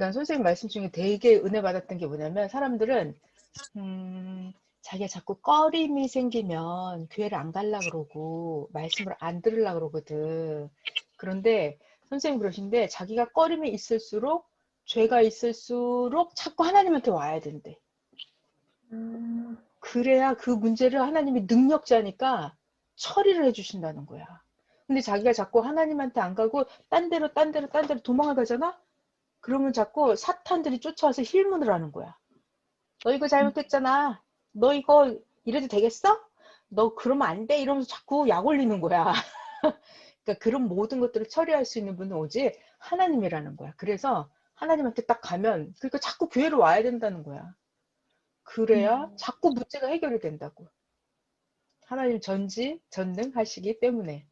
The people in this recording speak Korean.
난 선생님 말씀 중에 되게 은혜 받았던 게 뭐냐면 사람들은 음, 자기가 자꾸 꺼림이 생기면 교회를 안 갈라 그러고 말씀을 안 들으려 그러거든. 그런데 선생님 그러신데 자기가 꺼림이 있을수록 죄가 있을수록 자꾸 하나님한테 와야 된대. 음, 그래야 그 문제를 하나님이 능력자니까 처리를 해주신다는 거야. 근데 자기가 자꾸 하나님한테 안 가고 딴 데로 딴 데로 딴 데로 도망을 가잖아? 그러면 자꾸 사탄들이 쫓아와서 힐문을 하는 거야. 너 이거 잘못했잖아. 너 이거 이래도 되겠어? 너 그러면 안 돼. 이러면서 자꾸 약 올리는 거야. 그러니까 그런 모든 것들을 처리할 수 있는 분은 오직 하나님이라는 거야. 그래서 하나님한테 딱 가면 그러니까 자꾸 교회로 와야 된다는 거야. 그래야 음. 자꾸 문제가 해결이 된다고. 하나님 전지 전능하시기 때문에.